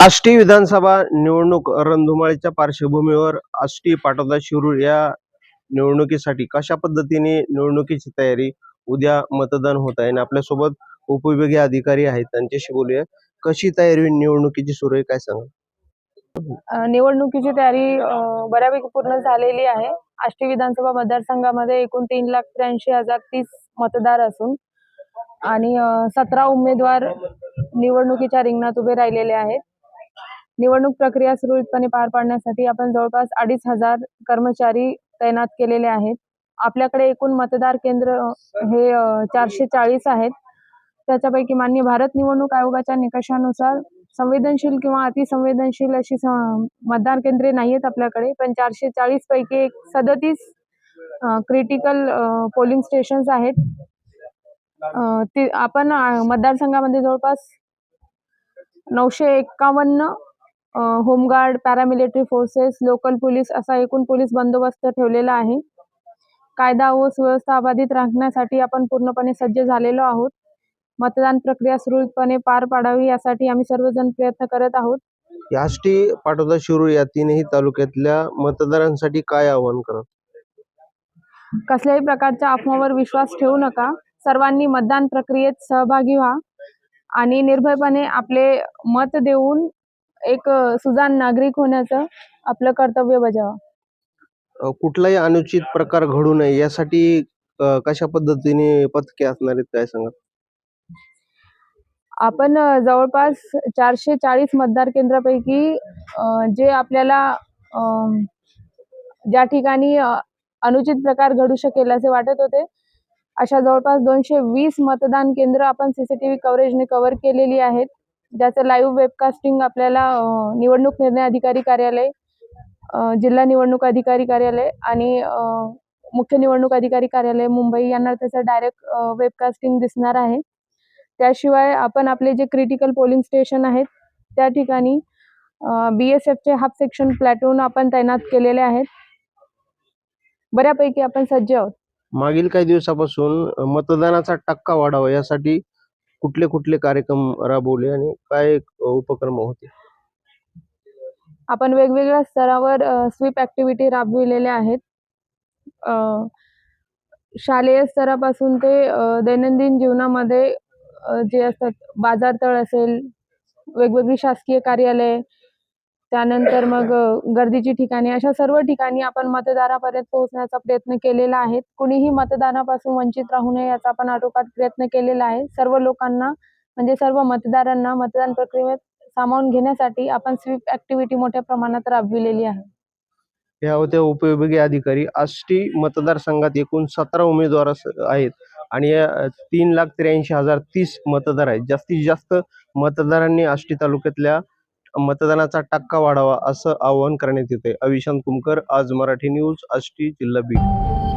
आष्टी विधानसभा निवडणूक रणधुमाळीच्या पार्श्वभूमीवर आष्टी पाटोदा शिरूर या निवडणुकीसाठी कशा पद्धतीने निवडणुकीची तयारी उद्या मतदान होत आहे? आणि आपल्यासोबत उपविभागीय अधिकारी आहेत त्यांच्याशी बोलूया. कशी तयारी निवडणुकीची सुरू आहे? काय सांगा निवडणुकीची तयारी बऱ्यापैकी पूर्ण झालेली आहे. आष्टी विधानसभा मतदारसंघामध्ये एकूण तीन लाख त्र्याऐंशी हजार तीस मतदार असून आणि सतरा उमेदवार निवडणुकीच्या रिंगणात उभे राहिलेले आहेत. निवडणूक प्रक्रिया सुरळीतपणे पार पाडण्यासाठी आपण जवळपास अडीच हजार कर्मचारी तैनात केलेले आहेत. आपल्याकडे एकूण मतदार केंद्र हे चारशे चाळीस आहेत. त्याच्यापैकी मान्य भारत निवडणूक आयोगाच्या निकषानुसार संवेदनशील किंवा अतिसंवेदनशील अशी स- मतदान केंद्रे नाही आहेत आपल्याकडे पण चारशे चाळीस पैकी एक सदतीस क्रिटिकल पोलिंग स्टेशन्स आहेत. ते आपण मतदारसंघामध्ये जवळपास नऊशे एक्कावन्न home guard paramilitary forces local police असा एकूण पोलीस बंदोबस्त ठेवलेला आहे. कायदा व सुव्यवस्था अबाधित राखण्यासाठी आपण पूर्णपणे सज्ज झालेलो आहोत. मतदान प्रक्रिया सुरळीतपणे पार पाडावी यासाठी आम्ही सर्वजण प्रयत्न करत आहोत. या आष्टी पाटोदा शिरूर या तीनही तालुक्यातल्या मतदारांसाठी काय आव्हान करा कसल्याही प्रकारच्या अफवावर विश्वास ठेवू नका. सर्वांनी मतदान प्रक्रियेत सहभागी व्हा आणि निर्भयपणे आपले मत देऊन एक अ, सुजाण नागरिक होण्याचं आपलं कर्तव्य बजावा. अ, कुठलाही अनुचित प्रकार घडू नये यासाठी अ, कशा पद्धतीने पथके असणार आहेत काय सांगा आपण अ, जवळपास चारशे चाळीस मतदार केंद्रापैकी अ, जे आपल्याला अम, ज्या ठिकाणी अ, अनुचित प्रकार घडू शकेल असे वाटत होते अशा जवळपास दोनशे वीस मतदान केंद्र आपण सीसीटीव्ही कव्हरेजने कव्हर केलेली आहेत. ज्याचं लाईव्ह वेबकास्टिंग आपल्याला निवडणूक निर्णय अधिकारी कार्यालय जिल्हा निवडणूक अधिकारी कार्यालय आणि मुख्य निवडणूक अधिकारी कार्यालय मुंबई यांना त्याचं डायरेक्ट वेबकास्टिंग दिसणार आहे. त्याशिवाय आपण आपले जे क्रिटिकल पोलिंग स्टेशन आहेत त्या ठिकाणी बी एस एफचे हाफ सेक्शन प्लॅटून आपण तैनात केलेले आहेत. बऱ्यापैकी आपण सज्ज आहोत. मागील काही दिवसापासून मतदानाचा टक्का वाढावा यासाठी कुठले कुठले कार्यक्रम राबवले आणि काय उपक्रम होते? आपण वेगवेगळ्या स्तरावर स्वीप ऍक्टिव्हिटी राबविलेल्या आहेत. शालेय स्तरापासून ते दैनंदिन जीवनामध्ये जे असतात बाजारतळ असेल वेगवेगळी शासकीय कार्यालय त्यानंतर मग गर्दीची ठिकाणे अशा सर्व ठिकाणी आपण मतदारापर्यंत पोहोचण्याचा प्रयत्न केलेला आहे. कुणीही मतदानापासून वंचित राहू नये याचा आपण आटोकाट प्रयत्न केलेला आहे. सर्व लोकांना म्हणजे सर्व मतदारांना मतदान प्रक्रियेत सामावून घेण्यासाठी आपण स्वीप ऍक्टिव्हिटी मोठ्या प्रमाणात राबविलेली आहे. या होत्या उपविभागीय अधिकारी आष्टी मतदारसंघात एकूण सतरा उमेदवार आहेत आणि या तीन लाख त्र्याऐंशी हजार तीस मतदार आहेत. जास्तीत जास्त मतदारांनी आष्टी तालुक्यातल्या मतदानाचा टक्का वाढावा असं आवाहन करण्यात येते अविशांत कुमकर आज मराठी न्यूज आष्टी जिल्हा बीड.